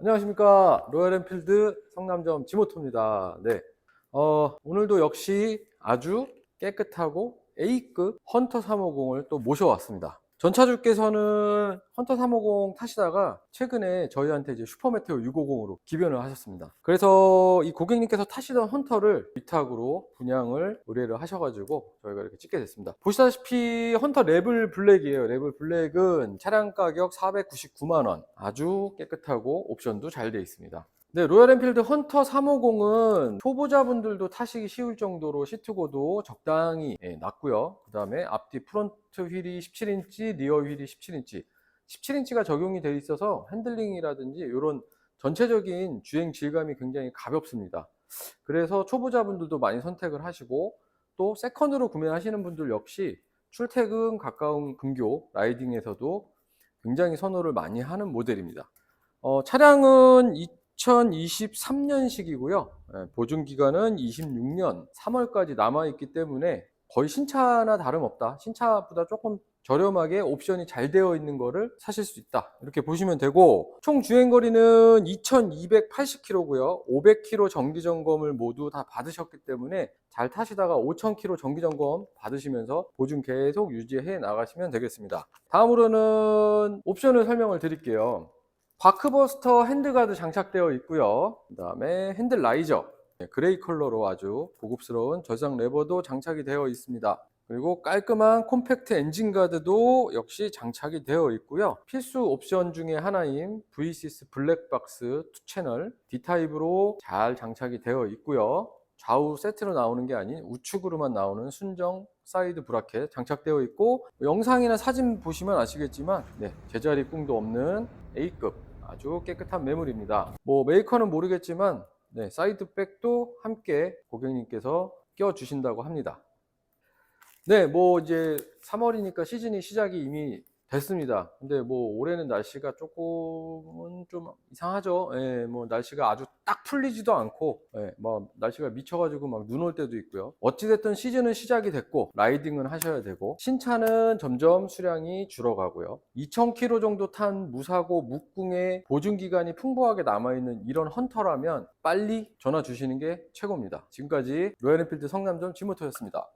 안녕하십니까 로얄엔필드 성남점 지모토입니다. 네, 어, 오늘도 역시 아주 깨끗하고 A급 헌터 350을 또 모셔왔습니다. 전차주께서는 헌터 350 타시다가 최근에 저희한테 이제 슈퍼메테오 650으로 기변을 하셨습니다. 그래서 이 고객님께서 타시던 헌터를 위탁으로 분양을 의뢰를 하셔가지고 저희가 이렇게 찍게 됐습니다. 보시다시피 헌터 레블 블랙이에요. 레블 블랙은 차량 가격 499만원. 아주 깨끗하고 옵션도 잘 되어 있습니다. 네, 로얄 엔필드 헌터 350은 초보자분들도 타시기 쉬울 정도로 시트고도 적당히 예, 낮고요. 그 다음에 앞뒤 프론트 휠이 17인치, 리어 휠이 17인치. 17인치가 적용이 되어 있어서 핸들링이라든지 이런 전체적인 주행 질감이 굉장히 가볍습니다. 그래서 초보자분들도 많이 선택을 하시고 또 세컨으로 구매하시는 분들 역시 출퇴근 가까운 근교 라이딩에서도 굉장히 선호를 많이 하는 모델입니다. 어, 차량은 2023년식이고요. 예, 보증 기간은 26년 3월까지 남아 있기 때문에 거의 신차나 다름없다. 신차보다 조금 저렴하게 옵션이 잘 되어 있는 거를 사실 수 있다. 이렇게 보시면 되고 총 주행 거리는 2280km고요. 500km 정기 점검을 모두 다 받으셨기 때문에 잘 타시다가 5000km 정기 점검 받으시면서 보증 계속 유지해 나가시면 되겠습니다. 다음으로는 옵션을 설명을 드릴게요. 바크버스터 핸드가드 장착되어 있고요. 그 다음에 핸들 라이저 네, 그레이 컬러로 아주 고급스러운 저장 레버도 장착이 되어 있습니다. 그리고 깔끔한 콤팩트 엔진 가드도 역시 장착이 되어 있고요. 필수 옵션 중에 하나인 V6 블랙박스 2채널 D타입으로 잘 장착이 되어 있고요. 좌우 세트로 나오는 게 아닌 우측으로만 나오는 순정 사이드 브라켓 장착되어 있고 영상이나 사진 보시면 아시겠지만 네, 제자리 꿍도 없는 A급 아주 깨끗한 매물입니다. 뭐 메이커는 모르겠지만 네, 사이드백도 함께 고객님께서 껴 주신다고 합니다. 네, 뭐 이제 3월이니까 시즌이 시작이 이미 됐습니다. 근데 뭐 올해는 날씨가 조금은 좀 이상하죠. 예, 뭐 날씨가 아주 딱 풀리지도 않고, 예, 뭐 날씨가 미쳐가지고 막 눈 올 때도 있고요. 어찌됐든 시즌은 시작이 됐고, 라이딩은 하셔야 되고, 신차는 점점 수량이 줄어가고요. 2,000km 정도 탄 무사고 묵궁에 보증 기간이 풍부하게 남아있는 이런 헌터라면 빨리 전화 주시는 게 최고입니다. 지금까지 로얄 엔필드 성남점 지모토였습니다.